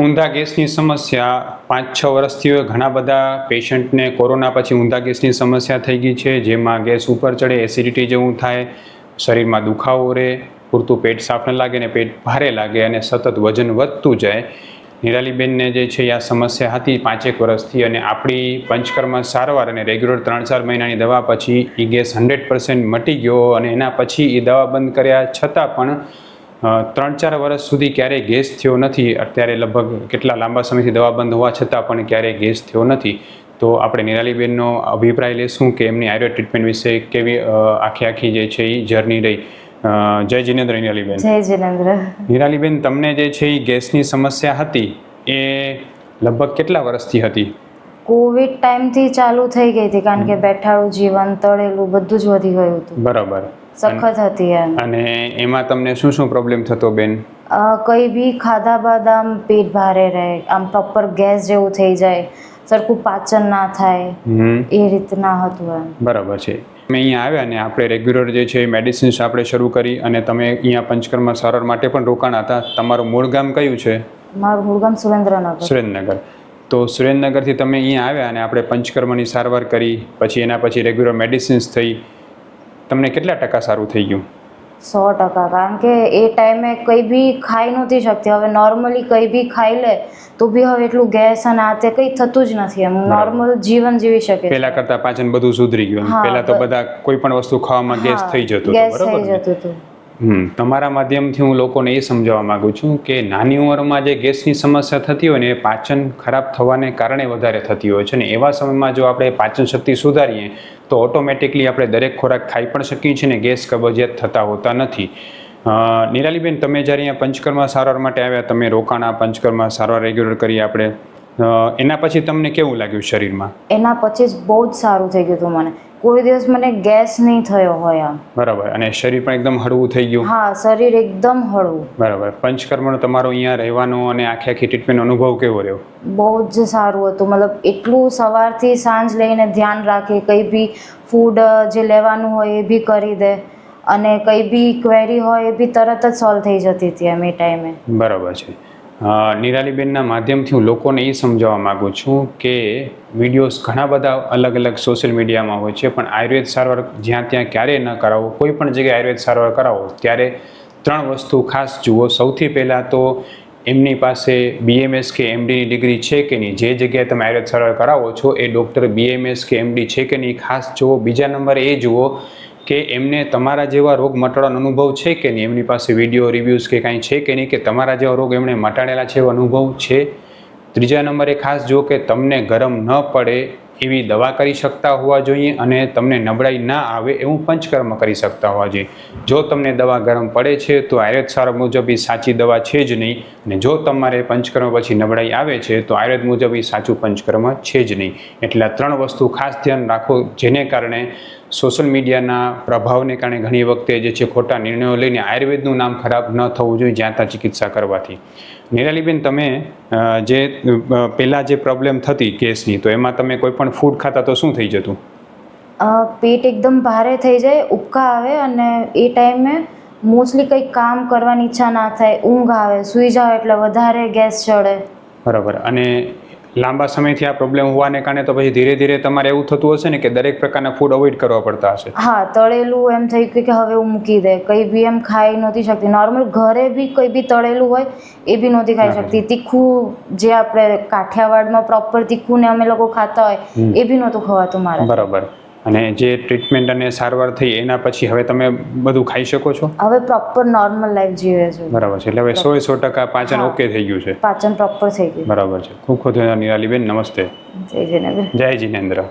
ઊંધા ગેસની સમસ્યા પાંચ છ વર્ષથી ઘણા બધા પેશન્ટને કોરોના પછી ઊંધા ગેસની સમસ્યા થઈ ગઈ છે, જેમાં ગેસ ઉપર ચડે, એસિડિટી જેવું થાય, શરીરમાં દુખાવો રહે, પૂરતું પેટ સાફ ન લાગે ને પેટ ભારે લાગે અને સતત વજન વધતું જાય. નિરાલીબેનને જે છે આ સમસ્યા હતી પાંચેક વર્ષથી અને આપણી પંચકર્મ સારવાર અને રેગ્યુલર ત્રણ ચાર મહિનાની દવા પછી એ ગેસ હંડ્રેડ પર્સન્ટ મટી ગયો અને એના પછી એ દવા બંધ કર્યા છતાં પણ ત્રણ ચાર વર્ષ સુધી ક્યારેય ગેસ થયો નથી. અત્યારે લગભગ કેટલા લાંબા સમયથી દવા બંધ હોવા છતાં પણ ક્યારેય ગેસ થયો નથી. તો આપણે નિરાલીબેનનો અભિપ્રાય લેશું કે એમની આયુર્વેદ ટ્રીટમેન્ટ વિશે કેવી આખી આખી જે છે એ જર્ની રહી. જય જિનેન્દ્ર નિરાલીબેન. જય જિનેન્દ્ર. નિરાલીબેન તમને જે છે એ ગેસની સમસ્યા હતી એ લગભગ કેટલા વર્ષથી હતી? કોવિડ ટાઈમથી ચાલુ થઈ ગઈ હતી કારણ કે બેઠાળું જીવન તળેલું બધું જ વધી ગયું હતું. બરાબર. સખત હતી એમ. અને એમાં તમને શું શું પ્રોબ્લેમ થતો બેન? કંઈ બી ખાધા બાદ આમ પેટ ભારે રહે આમ પ્રોપર ગેસ જેવું થઈ જાય સરખું પાચન ના થાય એ રીતના હતું એમ. બરાબર છે. અમે અહીંયા આવ્યા ને આપણે રેગ્યુલર જે છે મેડિસિન્સ આપણે શરૂ કરી અને તમે અહીંયા પંચકર્મ સારવાર માટે પણ રોકાણ હતા. તમારું મૂળ ગામ કયું છે? મારું મૂળ ગામ સુરેન્દ્રનગર. સુરેન્દ્રનગર. તો સુરેન્દ્રનગરથી તમે અહીંયા આવ્યા અને આપણે પંચકર્મની સારવાર કરી પછી એના પછી રેગ્યુલર મેડિસિન્સ થઈ તમને કેટલા ટકા સારું થઈ ગયું? સો ટકા. કારણ કે એ ટાઈમે કંઈ બી ખાઈ નહોતી શકતી. હવે નોર્મલી કંઈ બી ખાઈ લે તો બી હવે એટલું ગેસ અને આ તે કંઈ થતું જ નથી. એમ નોર્મલ જીવન જીવી શકે. પહેલા કરતા પાચન બધું સુધરી ગયું. પહેલા તો બધા કોઈ પણ વસ્તુ ખાવામાં ગેસ થઈ જતો ગેસ થઈ જતું હતું. તમારા માધ્યમથી હું લોકોને એ સમજાવવા માગું છું કે નાની ઉંમરમાં જે ગેસની સમસ્યા થતી હોય ને એ પાચન ખરાબ થવાને કારણે વધારે થતી હોય છે ને એવા સમયમાં જો આપણે પાચન શક્તિ સુધારીએ તો ઓટોમેટિકલી આપણે દરેક ખોરાક ખાઈ પણ શકીએ છીએ ને ગેસ કબજિયાત થતા હોતા નથી. નિરાલીબેન, તમે જ્યારે અહીંયા પંચકર્મા સારવાર માટે આવ્યા, તમે રોકાણા, પંચકર્મા સારવાર રેગ્યુલર કરી આપણે. એના પછી તમને કેવું લાગ્યું શરીરમાં? એના પછી જ બહુ જ સારું થઈ ગયું હતું મને. કોઈ દિવસ મને ગેસ નહીં થયો હોય આમ બરાબર. અને શરીર પણ એકદમ હળવું થઈ ગયું? હા શરીર એકદમ હળવું. બરાબર. પંચકર્મનો તમારો અહીંયા રહેવાનો અને આખી આખી ટ્રીટમેન્ટ અનુભવ કેવો રહ્યો? બહુ જ સારું હતું. મતલબ એટલું સવારથી સાંજ લઈને ધ્યાન રાખે કંઈ બી ફૂડ જે લેવાનું હોય એ બી કરી દે. અને કંઈ બી ક્વેરી હોય એ બી તરત જ સોલ્વ થઈ જતી હતી એમ એ ટાઈમે બરાબર છે. નિરાલીબેનના માધ્યમથી હું લોકોને એ સમજાવવા માગું છું કે વિડીયોઝ ઘણા બધા અલગ અલગ સોશિયલ મીડિયામાં હોય છે, પણ આયુર્વેદ સારવાર જ્યાં ત્યાં ક્યારેય ન કરાવો, કોઈ પણ જગ્યાએ આયુર્વેદ સારવાર કરાવો, ત્યારે ત્રણ વસ્તુ ખાસ જુઓ. સૌથી પહેલાં તો એમની પાસે બીએમએસ કે એમડીની ડિગ્રી છે કે નહીં? જે જગ્યાએ તમે આયુર્વેદ સારવાર કરાવો છો એ ડૉક્ટર બીએમએસ કે એમડી છે કે નહીં? ખાસ જુઓ. બીજા નંબરે એ જુઓ કે એમને તમારા જેવા રોગ મટાડવાનો અનુભવ છે કે નહીં? એમની પાસે વીડિયો રિવ્યૂઝ કે કાંઈ છે કે નહીં કે તમારા જેવા રોગ એમણે મટાડેલા છે એવો અનુભવ છે? ત્રીજા નંબરે ખાસ જો કે તમને ગરમ ન પડે એવી દવા કરી શકતા હોવા જોઈએ અને તમને નબળાઈ ના આવે એવું પંચકર્મ કરી શકતા હોવા જોઈએ. જો તમને દવા ગરમ પડે છે તો આયુર્વેદ સારવાર મુજબ એ સાચી દવા છે જ નહીં અને જો તમારે પંચકર્મ પછી નબળાઈ આવે છે તો આયુર્વેદ મુજબ એ સાચું પંચકર્મ છે જ નહીં. એટલે આ ત્રણ વસ્તુ ખાસ ધ્યાન રાખો જેને કારણે સોશિયલ મીડિયાના પ્રભાવને કારણે ઘણી વખતે જે છે ખોટા નિર્ણયો લઈને આયુર્વેદનું નામ ખરાબ ન થવું જોઈએ જ્યાં ત્યાં ચિકિત્સા કરવાથી. નિરાલીબેન તમે જે પહેલાં જે પ્રોબ્લેમ થતી ગેસની તો એમાં તમે કોઈ પણ ફૂડ ખાતા તો શું થઈ જતું? પેટ એકદમ ભારે થઈ જાય ઉબકા આવે અને એ ટાઈમે મોસ્ટલી કંઈક કામ કરવાની ઈચ્છા ના થાય ઊંઘ આવે સૂઈ જાવ એટલે વધારે ગેસ ચડે. બરાબર. અને લાંબા સમયથી આ પ્રોબ્લેમ હોવાને કારણે તો પછી ધીરે ધીરે તમારે એવું થતું હશે ને કે દરેક પ્રકારના ફૂડ અવોઇડ કરવા પડતા હશે? હા તળેલું એમ થઈ ગયું કે હવે હું મૂકી દે. કંઈ બી એમ ખાઈ નહોતી શકતી. નોર્મલ ઘરે બી કંઈ બી તળેલું હોય એ બી નહોતી ખાઈ શકતી. તીખું જે આપણે કાઠિયાવાડમાં પ્રોપર તીખું ને અમે લોકો ખાતા હોય એ બી નહોતું ખવાતું મારે. બરાબર. અને જે ટ્રીટમેન્ટ અને સારવાર થઈ એના પછી હવે તમે બધું ખાઈ શકો છો? હવે પ્રોપર નોર્મલ લાઈફ જીવે છે. બરાબર છે એટલે હવે સો સો ટકા પાચન ઓકે થઈ ગયું છે. પાચન પ્રોપર થઈ ગયું. બરાબર છે. ખૂબ ખૂબ ધન્યવાદ નિરાલીબેન નમસ્તે. જય જિનેન્દ્ર જય જિનેન્દ્ર.